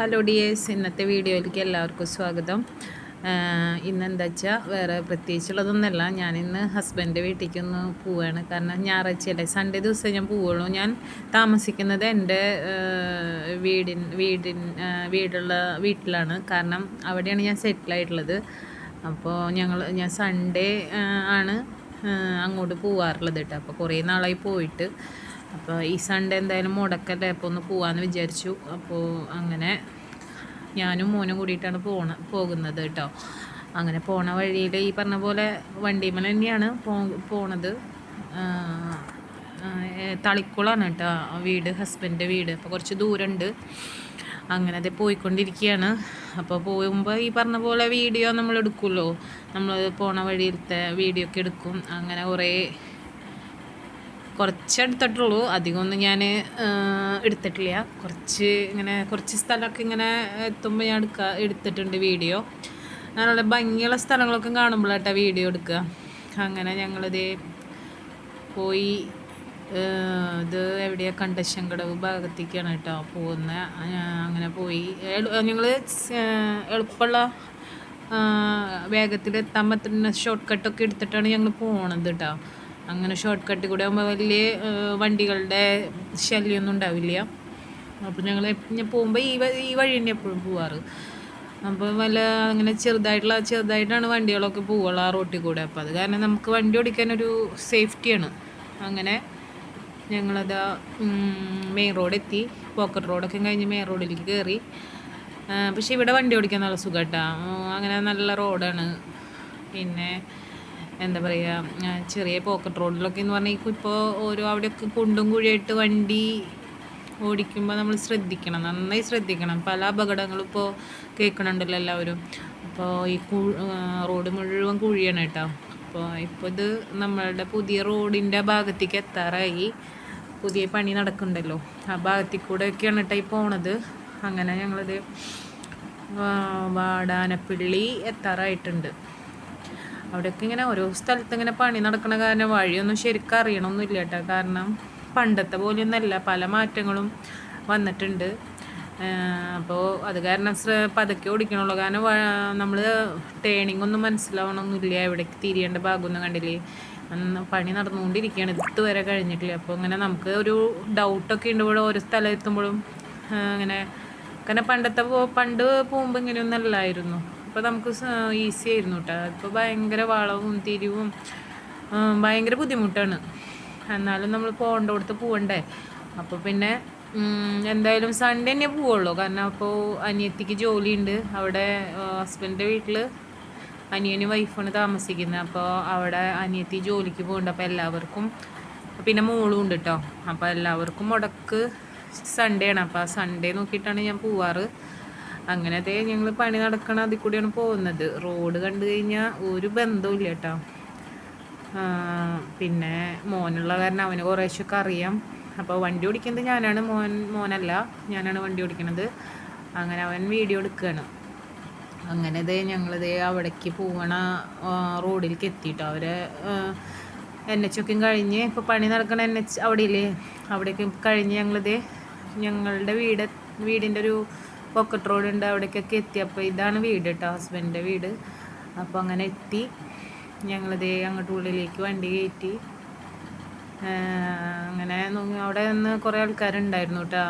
Hello dears ഇന്നത്തെ വീഡിയോയിലേക്ക് എല്ലാവർക്കും സ്വാഗതം. ഇന്നെന്താ വെച്ചാൽ വേറെ പ്രത്യേകിച്ചുള്ളതൊന്നുമല്ല. ഞാൻ ഇന്ന് ഹസ്ബൻഡ് വീട്ടിലേക്ക് ഒന്ന് പോവുകയാണ് കാരണം ഞായറാഴ്ചയല്ലേ. സൺഡേ ദിവസം ഞാൻ പോവുള്ളൂ. ഞാൻ താമസിക്കുന്നത് എന്റെ വീടിൻ വീടിൻ വീടുള്ള വീട്ടിലാണ്. കാരണം അവിടെയാണ് ഞാൻ സെറ്റിലായിട്ടുള്ളത് അപ്പോൾ ഞങ്ങൾ ഞാൻ സൺഡേ ആണ് അങ്ങോട്ട് പോവാറുള്ളത് കേട്ടോ. അപ്പോൾ കുറേ നാളായി പോയിട്ട് അപ്പോൾ ഈ സൺഡേ എന്തായാലും മുടക്കല്ലേ? അപ്പോൾ ഒന്ന് പോവാന്ന് വിചാരിച്ചു. അപ്പോൾ അങ്ങനെ ഞാനും മോനും കൂടിയിട്ടാണ് പോണ പോകുന്നത് കേട്ടോ അങ്ങനെ പോണ വഴിയിൽ ഈ പറഞ്ഞ പോലെ വണ്ടിമല തന്നെയാണ് പോ പോണത്. തളിക്കുളാണ് കേട്ടോ വീട് ഹസ്ബൻഡിന്റെ വീട്. അപ്പോൾ കുറച്ച് ദൂരമുണ്ട് അങ്ങനെ അത് പോയിക്കൊണ്ടിരിക്കുകയാണ് അപ്പോൾ പോകുമ്പോൾ ഈ പറഞ്ഞ പോലെ വീഡിയോ നമ്മൾ എടുക്കുമല്ലോ നമ്മൾ പോണ വഴിയിലത്തെ വീഡിയോ ഒക്കെ എടുക്കും. അങ്ങനെ കുറേ കുറച്ച് എടുത്തിട്ടുള്ളൂ അധികമൊന്നും ഞാൻ എടുത്തിട്ടില്ല. കുറച്ച് ഇങ്ങനെ കുറച്ച് സ്ഥലമൊക്കെ ഇങ്ങനെ എത്തുമ്പോൾ ഞാൻ എടുക്കുക എടുത്തിട്ടുണ്ട് വീഡിയോ. അങ്ങനെയുള്ള ഭംഗിയുള്ള സ്ഥലങ്ങളൊക്കെ കാണുമ്പോഴാട്ടാ വീഡിയോ എടുക്കുക അങ്ങനെ ഞങ്ങളിത് പോയി ഇത് എവിടെയാ? കണ്ടശങ്കടവ് ഭാഗത്തേക്കാണ് കേട്ടോ പോകുന്നത് അങ്ങനെ പോയി. ഞങ്ങൾ എളുപ്പമുള്ള വേഗത്തിൽ എത്താൻ പറ്റുന്ന ഷോർട്ട് കട്ടൊക്കെ എടുത്തിട്ടാണ് ഞങ്ങൾ പോണത് കേട്ടോ അങ്ങനെ ഷോർട്ട് കട്ട് കൂടെ ആകുമ്പോൾ വലിയ വണ്ടികളുടെ ശല്യമൊന്നും ഉണ്ടാവില്ല. അപ്പോൾ ഞങ്ങൾ പോകുമ്പോൾ ഈ ഈ വഴി തന്നെ എപ്പോഴും പോവാറ്. അപ്പോൾ വല്ല അങ്ങനെ ചെറുതായിട്ടുള്ള ചെറുതായിട്ടാണ് വണ്ടികളൊക്കെ പോവുള്ളൂ ആ റോട്ടിൽ കൂടെ. അപ്പോൾ അത് കാരണം നമുക്ക് വണ്ടി ഓടിക്കാനൊരു സേഫ്റ്റിയാണ് അങ്ങനെ ഞങ്ങളത് മെയിൻ റോഡ് എത്തി. പോക്കറ്റ് റോഡൊക്കെ കഴിഞ്ഞ് മെയിൻ റോഡിലേക്ക് കയറി പക്ഷേ ഇവിടെ വണ്ടി ഓടിക്കാൻ നല്ല സുഖമായിട്ടാണ് അങ്ങനെ നല്ല റോഡാണ് പിന്നെ എന്താ പറയുക ചെറിയ പോക്കറ്റ് റോഡിലൊക്കെ എന്ന് പറഞ്ഞാൽ ഇപ്പോൾ ഓരോ അവിടെയൊക്കെ കുണ്ടും കുഴിയായിട്ട് വണ്ടി ഓടിക്കുമ്പോൾ നമ്മൾ ശ്രദ്ധിക്കണം നന്നായി ശ്രദ്ധിക്കണം. പല അപകടങ്ങളും ഇപ്പോൾ കേൾക്കണുണ്ടല്ലോ എല്ലാവരും. അപ്പോൾ ഈ കു റോഡ് മുഴുവൻ കുഴിയാണ് കേട്ടോ. അപ്പോൾ ഇപ്പോൾ ഇത് നമ്മളുടെ പുതിയ റോഡിന്റെ ഭാഗത്തേക്ക് എത്താറായി. പുതിയ പണി നടക്കുന്നുണ്ടല്ലോ. ആ ഭാഗത്തിൽ കൂടെയൊക്കെയാണ് കേട്ടോ ഈ പോണത്. അങ്ങനെ ഞങ്ങളിത് വാടാനപ്പിള്ളി വാടാനപ്പള്ളി എത്താറായിട്ടുണ്ട്. അവിടെയൊക്കെ ഇങ്ങനെ ഓരോ സ്ഥലത്ത് ഇങ്ങനെ പണി നടക്കണ കാരണം വഴിയൊന്നും ശരിക്കും അറിയണമൊന്നുമില്ല കേട്ടോ. കാരണം പണ്ടത്തെ പോലെയൊന്നല്ല. പല മാറ്റങ്ങളും വന്നിട്ടുണ്ട്. അപ്പോൾ അത് കാരണം പതുക്കെ ഓടിക്കണുള്ളൂ. കാരണം നമ്മൾ ടേണിംഗ് ഒന്നും മനസ്സിലാവണമൊന്നുമില്ല എവിടേക്ക് തിരിയേണ്ട ഭാഗമൊന്നും കണ്ടില്ലേ? പണി നടന്നുകൊണ്ടിരിക്കുകയാണ്. ഇതുവരെ കഴിഞ്ഞിട്ടില്ല. അപ്പോൾ ഇങ്ങനെ നമുക്ക് ഒരു ഡൗട്ടൊക്കെ ഉണ്ട്. ഇവിടെ ഓരോ സ്ഥലം എത്തുമ്പോഴും അങ്ങനെ. കാരണം പണ്ടത്തെ പോ പണ്ട് പോകുമ്പോൾ ഇങ്ങനെയൊന്നും അല്ലായിരുന്നു. അപ്പോൾ നമുക്ക് ഈസി ആയിരുന്നു കേട്ടോ ഇപ്പോൾ ഭയങ്കര വളവും തിരിവും ഭയങ്കര ബുദ്ധിമുട്ടാണ്. എന്നാലും നമ്മൾ പോകേണ്ടടുത്ത് പോകണ്ടേ അപ്പോൾ പിന്നെ എന്തായാലും സൺഡേ തന്നെ പോവുള്ളൂ. കാരണം അപ്പോൾ അനിയത്തിക്ക് ജോലിയുണ്ട്. അവിടെ ഹസ്ബൻഡിന്റെ വീട്ടിൽ അനിയനും വൈഫാണ് താമസിക്കുന്നത് അപ്പോൾ അവിടെ അനിയത്തി ജോലിക്ക് പോകുന്നുണ്ട് അപ്പോൾ എല്ലാവർക്കും പിന്നെ മോളും ഉണ്ട് കേട്ടോ അപ്പോൾ എല്ലാവർക്കും മുടക്ക് സൺഡേ ആണ്. അപ്പോൾ സൺഡേ നോക്കിയിട്ടാണ് ഞാൻ പോവാറ്. അങ്ങനെ ഞങ്ങൾ പണി നടക്കണ അതിൽ കൂടിയാണ് പോകുന്നത്. റോഡ് കണ്ടു കഴിഞ്ഞാൽ ഒരു ബന്ധവും കേട്ടോ. പിന്നെ മോനുള്ള കാരണം അവന് കുറേശ്ശൊക്കെ അറിയാം. അപ്പോൾ വണ്ടി ഓടിക്കുന്നത് ഞാനാണ് മോൻ മോനല്ല ഞാനാണ് വണ്ടി ഓടിക്കണത്. അങ്ങനെ അവൻ വീഡിയോ എടുക്കുകയാണ് അങ്ങനെ ദേ ഞങ്ങളിത് അവിടേക്ക് പോകണ ആ, റോഡിലേക്ക് എത്തിയിട്ടോ അവരെ എൻ ഒക്കെ കഴിഞ്ഞ് ഇപ്പോൾ പണി നടക്കണ എൻ എച്ച് അവിടെ ഇല്ലേ? അവിടേക്ക് കഴിഞ്ഞ് ഞങ്ങളിത് ഞങ്ങളുടെ വീട് വീടിന്റെ ഒരു പോക്കറ്റ് റോഡ് ഉണ്ട് അവിടേക്കൊക്കെ എത്തി. അപ്പോൾ ഇതാണ് വീട് കേട്ടോ ഹസ്ബൻഡിന്റെ വീട്. അപ്പോൾ അങ്ങനെ എത്തി. ഞങ്ങളിത് അങ്ങോട്ട് ഉള്ളിലേക്ക് വണ്ടി കയറ്റി. അങ്ങനെ അവിടെ നിന്ന് കുറേ ആൾക്കാരുണ്ടായിരുന്നു കേട്ടോ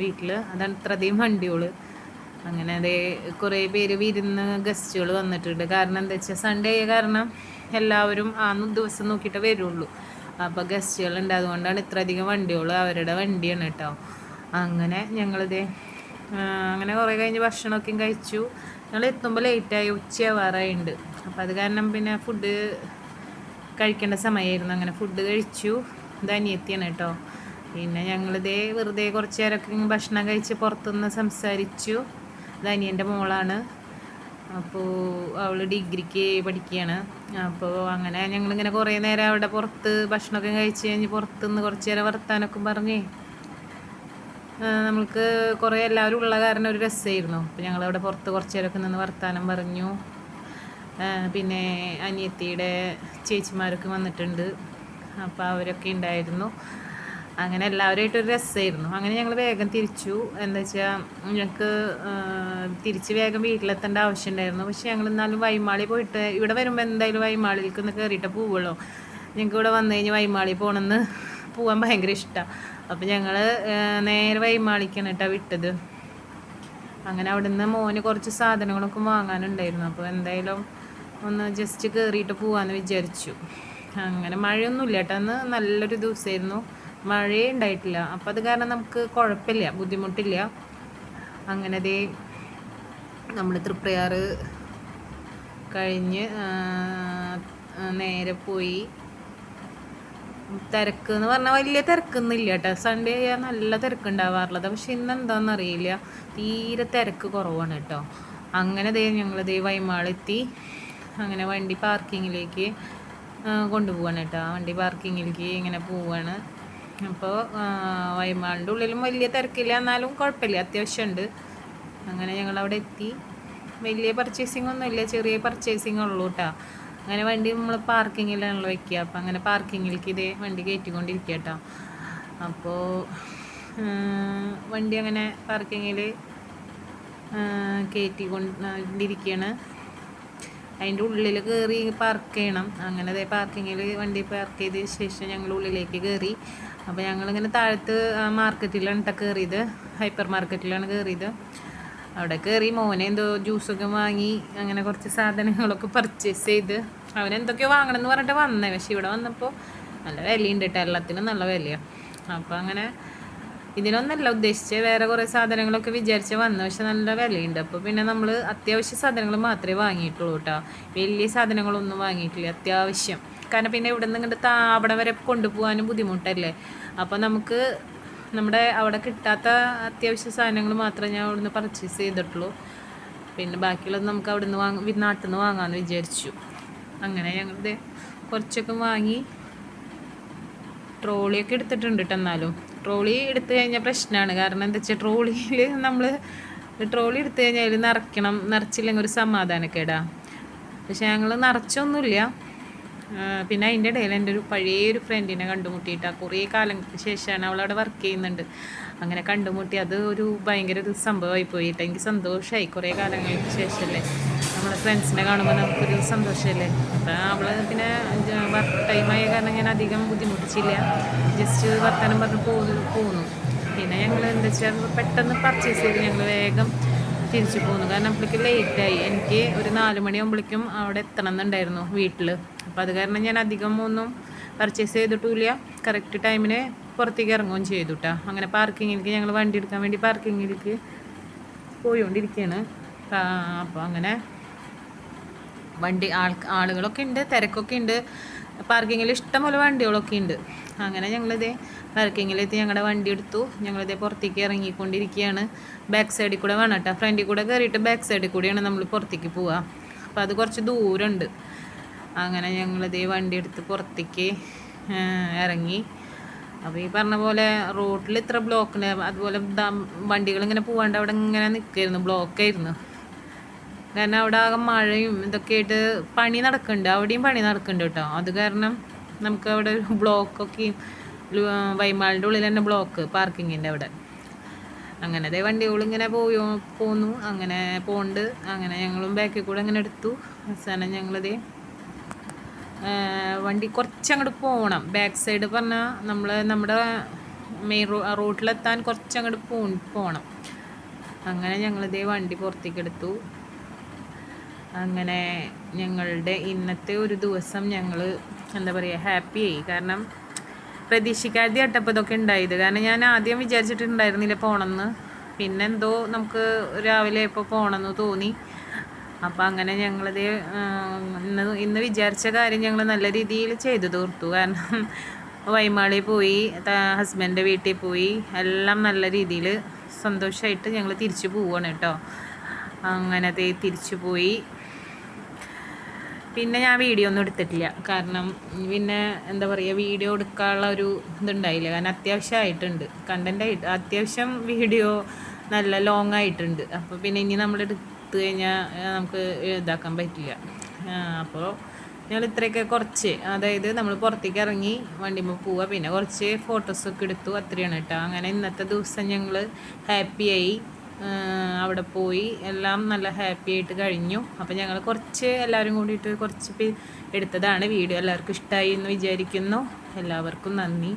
വീട്ടിൽ അതാണ് ഇത്രയധികം വണ്ടികൾ അങ്ങനെ അതേ കുറേ പേര് വിരുന്ന് ഗസ്റ്റുകൾ വന്നിട്ടുണ്ട്. കാരണം എന്താ വെച്ചാൽ സൺഡേ കാരണം എല്ലാവരും ആ ദിവസം നോക്കിയിട്ട് വരുള്ളൂ. അപ്പോൾ ഗസ്റ്റുകളുണ്ട്. അതുകൊണ്ടാണ് ഇത്രയധികം വണ്ടികൾ അവരുടെ വണ്ടിയാണ് കേട്ടോ അങ്ങനെ ഞങ്ങളിതേ അങ്ങനെ കുറേ കഴിഞ്ഞ് ഭക്ഷണമൊക്കെയും കഴിച്ചു. ഞങ്ങൾ എത്തുമ്പോൾ ലേറ്റായി ഉച്ചയാവാറായിട്ടുണ്ട് അപ്പോൾ അത് കാരണം പിന്നെ ഫുഡ് കഴിക്കേണ്ട സമയമായിരുന്നു. അങ്ങനെ ഫുഡ് കഴിച്ചു. ഇത് അനിയത്തിയാണ് കേട്ടോ. പിന്നെ ഞങ്ങളിതേ വെറുതെ കുറച്ച് നേരമൊക്കെ ഭക്ഷണം കഴിച്ച് പുറത്തുനിന്ന് സംസാരിച്ചു. ഇത് അനിയന്റെ മോളാണ്. അപ്പോൾ അവൾ ഡിഗ്രിക്ക് പഠിക്കുകയാണ്. അപ്പോൾ അങ്ങനെ ഞങ്ങളിങ്ങനെ കുറേ നേരം അവിടെ പുറത്ത് ഭക്ഷണമൊക്കെ കഴിച്ച് കഴിഞ്ഞ് പുറത്തുനിന്ന് കുറച്ച് നേരം വർത്താനൊക്കെ പറഞ്ഞേ ആ, നമ്മൾക്ക് കുറേ എല്ലാവരും ഉള്ള കാരണം ഒരു രസമായിരുന്നു. അപ്പോൾ ഞങ്ങളവിടെ പുറത്ത് കുറച്ച് നേരമൊക്കെ നിന്ന് വർത്താനം പറഞ്ഞു. പിന്നെ അനിയത്തിയുടെ ചേച്ചിമാരൊക്കെ വന്നിട്ടുണ്ട്. അപ്പോൾ അവരൊക്കെ ഉണ്ടായിരുന്നു. അങ്ങനെ എല്ലാവരുമായിട്ടൊരു രസമായിരുന്നു. അങ്ങനെ ഞങ്ങൾ വേഗം തിരിച്ചു. എന്താ വെച്ചാൽ ഞങ്ങൾക്ക് തിരിച്ച് വേഗം വീട്ടിലെത്തേണ്ട ആവശ്യമുണ്ടായിരുന്നു. പക്ഷേ ഞങ്ങൾ എന്നാലും വൈമാളി പോയിട്ട് ഇവിടെ വരുമ്പോൾ എന്തായാലും വൈമാളിയിലേക്ക് ഒന്ന് കയറിയിട്ട് പോവുള്ളൂ. ഞങ്ങൾക്ക് ഇവിടെ വന്നു കഴിഞ്ഞ് വൈമാളി പോകണമെന്ന് പോകാൻ ഭയങ്കര ഇഷ്ടമാണ് അപ്പോൾ ഞങ്ങൾ നേരെ വൈമാളിക്കാണ് കേട്ടോ വിട്ടത്. അങ്ങനെ അവിടുന്ന് മോന് കുറച്ച് സാധനങ്ങളൊക്കെ വാങ്ങാനുണ്ടായിരുന്നു. അപ്പോൾ എന്തായാലും ഒന്ന് ജസ്റ്റ് കയറിയിട്ട് പോകാമെന്ന് വിചാരിച്ചു. അങ്ങനെ മഴയൊന്നുമില്ല കേട്ടോ. അന്ന് നല്ലൊരു ദിവസമായിരുന്നു. മഴയേ ഉണ്ടായിട്ടില്ല. അപ്പം അത് കാരണം നമുക്ക് കുഴപ്പമില്ല ബുദ്ധിമുട്ടില്ല. അങ്ങനെ ദേ നമ്മൾ തൃപ്രയാറ് കഴിഞ്ഞ് നേരെ പോയി. തിരക്ക് എന്ന് പറഞ്ഞാൽ വലിയ തിരക്കൊന്നുമില്ല കേട്ടോ. സൺഡേ ആയാൽ നല്ല തിരക്കുണ്ടാവാറുള്ളത്. പക്ഷെ ഇന്ന് എന്താണെന്ന് അറിയില്ല തീരെ തിരക്ക് കുറവാണ് കേട്ടോ. അങ്ങനെ ദേ ഞങ്ങൾ ദേ വൈമാളെത്തി. അങ്ങനെ വണ്ടി പാർക്കിങ്ങിലേക്ക് കൊണ്ടുപോവാണ് കേട്ടോ. വണ്ടി പാർക്കിങ്ങിലേക്ക് ഇങ്ങനെ പോവാണ്. അപ്പോൾ വൈമാളിന്റെ ഉള്ളിലും വലിയ തിരക്കില്ല. എന്നാലും കുഴപ്പമില്ല. അത്യാവശ്യമുണ്ട് അങ്ങനെ ഞങ്ങൾ അവിടെ എത്തി. വലിയ പർച്ചേസിംഗ് ഒന്നുമില്ല. ചെറിയ പർച്ചേസിംഗ് ഉള്ളൂ കേട്ടോ. അങ്ങനെ വണ്ടി നമ്മൾ പാർക്കിങ്ങിലാണല്ലോ വെക്കുക. അപ്പം അങ്ങനെ പാർക്കിങ്ങിലേക്ക് ഇതേ വണ്ടി കയറ്റിക്കൊണ്ടിരിക്കുക കേട്ടോ അപ്പോൾ വണ്ടി അങ്ങനെ പാർക്കിങ്ങിൽ കയറ്റി കൊണ്ടിരിക്കുകയാണ് അതിന്റെ ഉള്ളിൽ കയറി പാർക്ക് ചെയ്യണം. അങ്ങനെ അതേ പാർക്കിങ്ങിൽ വണ്ടി പാർക്ക് ചെയ്ത ശേഷം ഞങ്ങൾ ഉള്ളിലേക്ക് കയറി അപ്പോൾ ഞങ്ങളിങ്ങനെ താഴത്ത് മാർക്കറ്റിലാണ് കേട്ടോ കയറിയത് ഹൈപ്പർ മാർക്കറ്റിലാണ് കയറിയത് അവിടെ കയറി മോനെ എന്തോ ജ്യൂസൊക്കെ വാങ്ങി അങ്ങനെ കുറച്ച് സാധനങ്ങളൊക്കെ പർച്ചേസ് ചെയ്ത്. അവനെന്തൊക്കെയോ വാങ്ങണം എന്ന് പറഞ്ഞിട്ട് വന്നേ. പക്ഷെ ഇവിടെ വന്നപ്പോൾ നല്ല വിലയുണ്ട് കേട്ടോ. എല്ലാത്തിനും നല്ല വിലയാണ് അപ്പോൾ അങ്ങനെ ഇതിനൊന്നല്ല ഉദ്ദേശിച്ച് വേറെ കുറേ സാധനങ്ങളൊക്കെ വിചാരിച്ച് വന്നു. പക്ഷെ നല്ല വിലയുണ്ട്. അപ്പോൾ പിന്നെ നമ്മൾ അത്യാവശ്യ സാധനങ്ങൾ മാത്രമേ വാങ്ങിയിട്ടുള്ളൂ കേട്ടോ. വലിയ സാധനങ്ങളൊന്നും വാങ്ങിയിട്ടില്ല. അത്യാവശ്യം. കാരണം പിന്നെ ഇവിടെ നിന്ന് ഇങ്ങോട്ട് അവിടെ വരെ കൊണ്ടുപോകാനും ബുദ്ധിമുട്ടല്ലേ? അപ്പോൾ നമുക്ക് നമ്മുടെ അവിടെ കിട്ടാത്ത അത്യാവശ്യ സാധനങ്ങൾ മാത്രമേ ഞാൻ അവിടുന്ന് പർച്ചേസ് ചെയ്തിട്ടുള്ളൂ. പിന്നെ ബാക്കിയുള്ളത് നമുക്ക് അവിടെ നിന്ന് വാങ്ങ നാട്ടിൽ നിന്ന് വാങ്ങാമെന്ന് വിചാരിച്ചു. അങ്ങനെ ഞങ്ങളിത് കുറച്ചൊക്കെ വാങ്ങി. ട്രോളിയൊക്കെ എടുത്തിട്ടുണ്ട് കേട്ടോ എന്നാലും. ട്രോളി എടുത്തു കഴിഞ്ഞാൽ പ്രശ്നമാണ് കാരണം എന്താ വെച്ചാൽ ട്രോളിയിൽ നമ്മൾ ട്രോളി എടുത്തു കഴിഞ്ഞാൽ നിറയ്ക്കണം നിറച്ചില്ലെങ്കിൽ ഒരു സമാധാനക്കേടാ. പക്ഷെ ഞങ്ങൾ നിറച്ചൊന്നുമില്ല. പിന്നെ അതിന്റെ ഇടയിൽ എന്റെ ഒരു പഴയ ഒരു ഫ്രണ്ടിനെ കണ്ടുമുട്ടിയിട്ടാണ് കുറേ കാലങ്ങൾക്ക് ശേഷമാണ് അവളവിടെ വർക്ക് ചെയ്യുന്നുണ്ട്. അങ്ങനെ കണ്ടുമുട്ടി അത് ഒരു ഭയങ്കര ഒരു സംഭവമായി പോയിട്ട് എനിക്ക് സന്തോഷമായി കുറേ കാലങ്ങൾക്ക് ശേഷമല്ലേ. നമ്മളെ ഫ്രണ്ട്സിനെ കാണുമ്പോൾ നമുക്കൊരു സന്തോഷമല്ലേ. അപ്പം അവൾ പിന്നെ വർക്ക് ടൈമായ കാരണം ഞാൻ അധികം ബുദ്ധിമുട്ടിച്ചില്ല. ജസ്റ്റ് വർത്തമാനം പറഞ്ഞ് പോകുന്നു പിന്നെ. ഞങ്ങൾ എന്താ വെച്ചാൽ പെട്ടെന്ന് പർച്ചേസ് ചെയ്ത് ഞങ്ങൾ വേഗം തിരിച്ചു പോന്നു. കാരണം അപ്പോഴേക്ക് ലേറ്റായി എനിക്ക് ഒരു നാല് മണിയാകുമ്പോഴേക്കും അവിടെ എത്തണം എന്നുണ്ടായിരുന്നു വീട്ടിൽ അപ്പോൾ അത് കാരണം ഞാൻ അധികം ഒന്നും പർച്ചേസ് ചെയ്തിട്ടില്ല. കറക്റ്റ് ടൈമിന് പുറത്തേക്ക് ഇറങ്ങുകയും ചെയ്തു കേട്ടോ അങ്ങനെ പാർക്കിങ്ങിലേക്ക് ഞങ്ങൾ വണ്ടി എടുക്കാൻ വേണ്ടി പാർക്കിങ്ങിലേക്ക് പോയിക്കൊണ്ടിരിക്കുകയാണ് അപ്പോൾ അങ്ങനെ വണ്ടി ആൾ ആളുകളൊക്കെ ഉണ്ട് തിരക്കൊക്കെ ഉണ്ട്. പാർക്കിങ്ങിൽ ഇഷ്ടംപോലെ വണ്ടികളൊക്കെ ഉണ്ട്. അങ്ങനെ ഞങ്ങളിതേ പാർക്കിങ്ങിലെത്തി ഞങ്ങളുടെ വണ്ടി എടുത്തു. ഞങ്ങളിതേ പുറത്തേക്ക് ഇറങ്ങിക്കൊണ്ടിരിക്കുകയാണ് ബാക്ക് സൈഡിൽ കൂടെ വേണം കേട്ടോ. ഫ്രണ്ടിൽ കൂടെ കയറിയിട്ട് ബാക്ക് സൈഡിൽ കൂടെയാണ് നമ്മൾ പുറത്തേക്ക് പോവുക അപ്പോൾ അത് കുറച്ച് ദൂരമുണ്ട്. അങ്ങനെ ഞങ്ങളിതേ വണ്ടി എടുത്ത് പുറത്തേക്ക് ഇറങ്ങി. അപ്പോൾ ഈ പറഞ്ഞ പോലെ റോട്ടിൽ ഇത്ര ബ്ലോക്കിന് അതുപോലെ വണ്ടികൾ ഇങ്ങനെ പോകാണ്ട് അവിടെ ഇങ്ങനെ നിൽക്കായിരുന്നു ബ്ലോക്കായിരുന്നു കാരണം അവിടെ ആകെ മഴയും ഇതൊക്കെ ആയിട്ട് പണി നടക്കുന്നുണ്ട് അവിടെയും പണി നടക്കുന്നുണ്ട് കേട്ടോ. അത് കാരണം നമുക്ക് അവിടെ ഒരു ബ്ലോക്കൊക്കെയും വൈമാളിന്റെ ഉള്ളിൽ തന്നെ ബ്ലോക്ക് പാർക്കിങ്ങിന്റെ അവിടെ. അങ്ങനെ അതേ വണ്ടികളിങ്ങനെ പോയി പോന്നു. അങ്ങനെ പോണ്ട്. അങ്ങനെ ഞങ്ങളും ബാക്കിൽ കൂടെ അങ്ങനെ എടുത്തു. അവസാനം ഞങ്ങളതേ വണ്ടി കുറച്ച് അങ്ങോട്ട് പോകണം ബാക്ക് സൈഡ് പറഞ്ഞാൽ നമ്മൾ നമ്മുടെ മെയിൻ റോ റോട്ടിലെത്താൻ കുറച്ച് അങ്ങോട്ട് പോ പോകണം അങ്ങനെ ഞങ്ങളിതേ വണ്ടി പുറത്തേക്ക് എടുത്തു. അങ്ങനെ ഞങ്ങളുടെ ഇന്നത്തെ ഒരു ദിവസം ഞങ്ങൾ എന്താ പറയുക ആയി. കാരണം പ്രതീക്ഷിക്കാതെ അട്ടപ്പോൾ ഇതൊക്കെ ഉണ്ടായത്. കാരണം ഞാൻ ആദ്യം വിചാരിച്ചിട്ടുണ്ടായിരുന്നില്ല പോകണമെന്ന് പിന്നെ എന്തോ നമുക്ക് രാവിലെ ഇപ്പോൾ പോകണമെന്ന് തോന്നി. അപ്പോൾ അങ്ങനെ ഞങ്ങളത് ഇന്ന് ഇന്ന് വിചാരിച്ച കാര്യം ഞങ്ങൾ നല്ല രീതിയിൽ ചെയ്തു തീർത്തു. കാരണം വൈമാളി പോയി ഹസ്ബന്റെ വീട്ടിൽ പോയി. എല്ലാം നല്ല രീതിയിൽ സന്തോഷമായിട്ട് ഞങ്ങൾ തിരിച്ചു പോവുകയാണ് കേട്ടോ. അങ്ങനത്തെ തിരിച്ചു പോയി. പിന്നെ ഞാൻ വീഡിയോ ഒന്നും എടുത്തിട്ടില്ല. കാരണം പിന്നെ എന്താ പറയുക വീഡിയോ എടുക്കാനുള്ള ഒരു ഇതുണ്ടായില്ല. കാരണം അത്യാവശ്യമായിട്ടുണ്ട്. കണ്ടന്റ് ആയിട്ട് അത്യാവശ്യം വീഡിയോ നല്ല ലോങ് ആയിട്ടുണ്ട്. അപ്പോൾ പിന്നെ ഇനി നമ്മൾ എടുത്തു കഴിഞ്ഞാൽ നമുക്ക് ഇതാക്കാൻ പറ്റില്ല. അപ്പോൾ ഞങ്ങൾ ഇത്രയൊക്കെ കുറച്ച് അതായത് നമ്മൾ പുറത്തേക്ക് ഇറങ്ങി വണ്ടിമ്പോൾ പോവുക പിന്നെ കുറച്ച് ഫോട്ടോസൊക്കെ എടുത്തു. അത്രയാണ് കേട്ടോ. അങ്ങനെ ഇന്നത്തെ ദിവസം ഞങ്ങൾ ഹാപ്പിയായി അവിടെ പോയി. എല്ലാം നല്ല ഹാപ്പി ആയിട്ട് കഴിഞ്ഞു. അപ്പോൾ ഞങ്ങൾ കുറച്ച് എല്ലാവരും കൂടിയിട്ട് കുറച്ച് എടുത്തതാണ് വീഡിയോ. എല്ലാവർക്കും ഇഷ്ടമായി എന്ന് വിചാരിക്കുന്നു. എല്ലാവർക്കും നന്ദി.